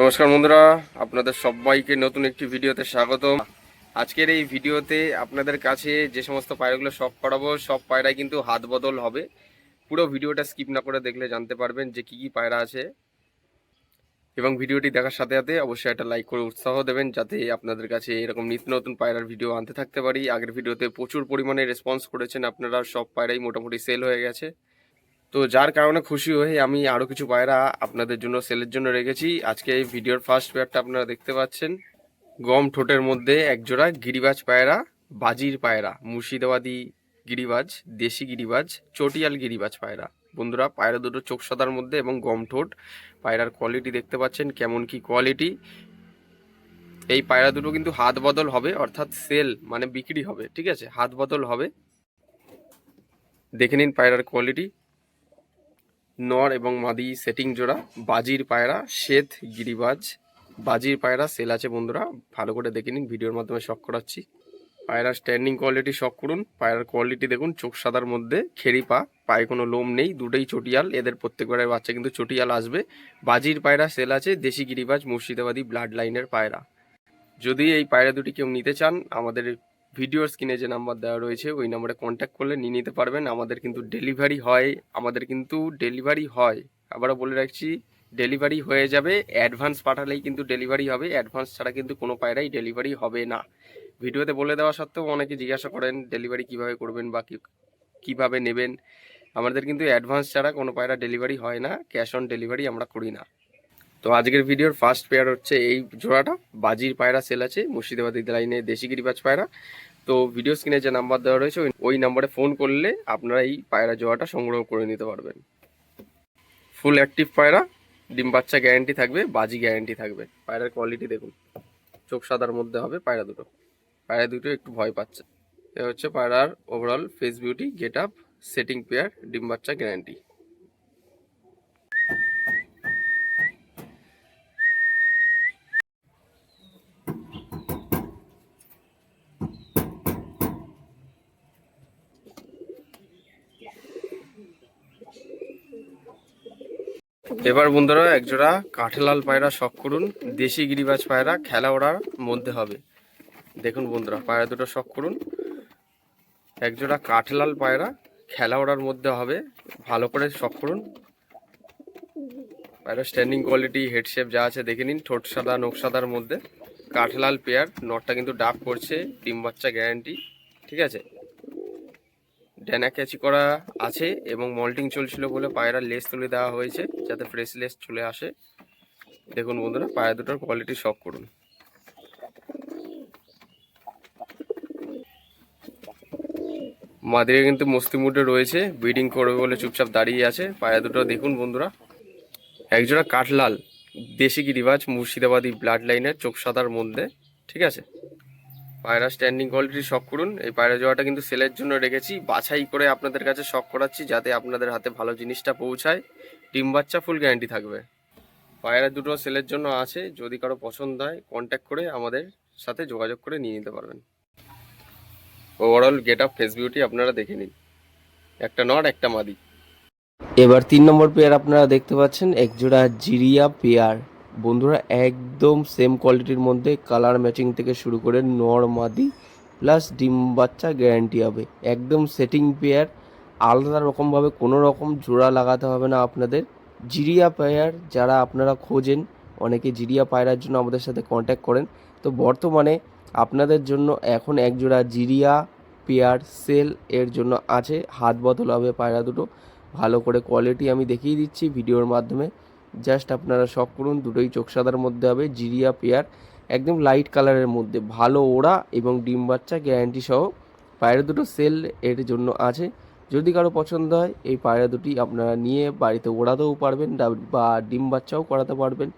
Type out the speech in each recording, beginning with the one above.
নমস্কার বন্ধুরা, আপনাদের সবাইকে নতুন একটি ভিডিওতে স্বাগতম। আজকের এই ভিডিওতে আপনাদের কাছে যে সমস্ত পায়রাগুলো শখ করাবো, সব পায়রাই কিন্তু হাত বদল হবে। পুরো ভিডিওটা স্কিপ না করে দেখলে জানতে পারবেন যে কি কি পায়রা আছে। এবং ভিডিওটি দেখার সাথে সাথে অবশ্যই একটা লাইক করে উৎসাহ দেবেন, যাতে আপনাদের কাছে এরকম নিত্য নতুন পায়রার ভিডিও আনতে থাকতে পারি। আগের ভিডিওতে প্রচুর পরিমাণে রেসপন্স করেছেন আপনারা, সব পায়রাই মোটামুটি সেল হয়ে গেছে। তো যার কারণে খুশি হয়ে আমি আরও কিছু পায়রা আপনাদের জন্য, সেলের জন্য রেখেছি। আজকে এই ভিডিওর ফার্স্ট পেয়ারটা আপনারা দেখতে পাচ্ছেন। গম ঠোঁটের মধ্যে একজোড়া গিরিবাজ পায়রা, বাজির পায়রা, মুর্শিদাবাদি গিরিবাজ, দেশি গিরিবাজ, চটিয়াল গিরিবাজ পায়রা। বন্ধুরা, পায়রা দুটো চোখ সাদার মধ্যে এবং গম ঠোঁট। পায়রার কোয়ালিটি দেখতে পাচ্ছেন, কেমন কি কোয়ালিটি এই পায়রা দুটো কিন্তু হাত বদল হবে, অর্থাৎ সেল মানে বিক্রি হবে, ঠিক আছে? হাত বদল হবে। দেখে নিন পায়রার কোয়ালিটি নর এবং মাদি সেটিং জোড়া, বাজির পায়রা, শ্বেত গিরিবাজ, বাজির পায়রা, সেল আছে বন্ধুরা, ভালো করে দেখে নিন, ভিডিওর মাধ্যমে শখ করাচ্ছি। পায়রার স্ট্যান্ডিং কোয়ালিটি শখ করুন, পায়রার কোয়ালিটি দেখুন, চোখ সাদার মধ্যে, খেরি পা, পায়ে কোনো লোম নেই, দুটোই চটিয়াল, এদের প্রত্যেকবারের বাচ্চা কিন্তু চটিয়াল আসবে। বাজির পায়রা, সেল আছে, দেশি গিরিবাজ, মুর্শিদাবাদী ব্লাড লাইনের পায়রা। যদি এই পায়রা দুটি কেউ নিতে চান, আমাদের ভিডিওর স্ক্রিনে যে নাম্বার দেওয়া রয়েছে, ওই নাম্বারে কন্ট্যাক্ট করলে নিয়ে নিতে পারবেন। আমাদের কিন্তু ডেলিভারি হয়, আমাদের কিন্তু ডেলিভারি হয়। আবারও বলে রাখছি ডেলিভারি হয়ে যাবে অ্যাডভান্স পাঠালেই কিন্তু ডেলিভারি হবে অ্যাডভান্স ছাড়া কিন্তু কোনো পায়রাই ডেলিভারি হবে না। ভিডিওতে বলে দেওয়া সত্ত্বেও অনেকে জিজ্ঞাসা করেন ডেলিভারি কীভাবে করবেন বা কীভাবে নেবেন? আমাদের কিন্তু অ্যাডভান্স ছাড়া কোনো পায়রা ডেলিভারি হয় না ক্যাশ অন ডেলিভারি আমরা করি না। তো আজকের ভিডিওর ফার্স্ট পেয়ার হচ্ছে এই জোড়াটা, বাজির পায়রা সেল আছে, মুর্শিদাবাদী লাইনে দেশি গিরিবাজ পায়রা। তো ভিডিও স্ক্রিনে যে নাম্বার দেওয়া রয়েছে, ওই- নাম্বারে ফোন করলে আপনারা এই পায়রা জোয়াটা সংগ্রহ করে নিতে পারবেন। ফুল অ্যাক্টিভ পায়রা, ডিম বাচ্চা গ্যারান্টি থাকবে, বাজি গ্যারান্টি থাকবে। পায়রার কোয়ালিটি দেখুন, চোখ সাদার মধ্যে হবে পায়রা দুটো। পায়রা দুটো একটু ভয় পাচ্ছে। এ হচ্ছে পায়রার overall face beauty get up setting pair ডিম বাচ্চা গ্যারান্টি এবার বন্ধুরা একজোড়া কাঠলাল পায়রা শখ করুন, দেশি গিরিবাজ পায়রা খেলা ওড়ার মধ্যে হবে। দেখুন বন্ধুরা, পায়রা দুটো শখ করুন। একজোড়া কাঠলাল পায়রা খেলা ওড়ার মধ্যে হবে, ভালো করে শখ করুন। পায়রা স্ট্যান্ডিং কোয়ালিটি হেডশেপ যা আছে দেখে নিন, ঠোঁট সাদা, নখ সাদার মধ্যে। কাঠলাল পেয়ার নটটা কিন্তু ডাক করছে ডিম বাচ্চা গ্যারান্টি ঠিক আছে? ড্যানা ক্যাচি করা আছে এবং মল্টিং চলছিল বলে পায়রা লেস তুলে দেওয়া হয়েছে যাতে ফ্রেশ লেস চলে আসে। দেখুন বন্ধুরা, পায়রা দুটোর কোয়ালিটি শখ করুন। মাদিরা কিন্তু মস্তি মুডে রয়েছে, ব্রিডিং করবে বলে চুপচাপ দাঁড়িয়ে আছে। পায়রা দুটো দেখুন বন্ধুরা, একজোড়া কাঠলাল, দেশি গিরিবাজ, মুর্শিদাবাদী ব্লাড লাইনের চোখ সাদার মধ্যে, ঠিক আছে? পায়রা স্ট্যান্ডিং কোয়ালিটি শখ করুন। এই পায়রা জোড়াটা কিন্তু সেলের জন্য রেখেছি। বাছাই করে আপনাদের কাছে শখ করাচ্ছি যাতে আপনাদের হাতে ভালো জিনিসটা পৌঁছায়। ডিম বাচ্চা ফুল গ্যারান্টি থাকবে। পায়রা দুটো সেলের জন্য আছে। যদি কারও পছন্দ হয় কন্ট্যাক্ট করে আমাদের সাথে যোগাযোগ করে নিয়ে নিতে পারবেন। Overall get up face beauty আপনারা দেখে নিন। একটা নট একটা মাদি। এবার তিন নম্বর পেয়ার আপনারা দেখতে পাচ্ছেন। একজোড়া জিরিয়া পেয়ার বন্ধুরা একদম সেম কোয়ালিটির মধ্যে কালার ম্যাচিং থেকে শুরু করে নর মাদি প্লাস ডিম বাচ্চা গ্যারান্টি হবে। একদম সেটিং পেয়ার আলাদা রকমভাবে কোনো রকম জোড়া লাগাতে হবে না আপনাদের। জিরিয়া পেয়ার যারা আপনারা খোঁজেন, অনেকে জিরিয়া পায়রার জন্য আমাদের সাথে কন্ট্যাক্ট করেন। তো বর্তমানে আপনাদের জন্য এখন একজোড়া জিরিয়া পেয়ার সেল এর জন্য আছে, হাত বদল হবে পায়রা দুটো। ভালো করে কোয়ালিটি আমি দেখিয়ে দিচ্ছি ভিডিওর মাধ্যমে। জাস্ট আপনারা শখ করুন, দুটোই চোখ সাদার মধ্যে হবে, জিরিয়া পেয়ার, একদম লাইট কালারের মধ্যে। ভালো ওড়া এবং ডিম বাচ্চা গ্যারান্টি সহ পায়রা দুটো সেল এর জন্য আছে। যদি কারও পছন্দ হয়, এই পায়রা দুটি আপনারা নিয়ে বাড়িতে ওড়াতেও পারবেন বা ডিম বাচ্চাও করাতে পারবেন।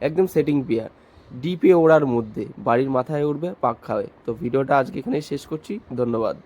একদম সেটিং পেয়ার। ডিপে ওড়ার মধ্যে, বাড়ির মাথায় উঠবে পাক খাবে। তো ভিডিওটা আজকে এখানেই শেষ করছি। ধন্যবাদ।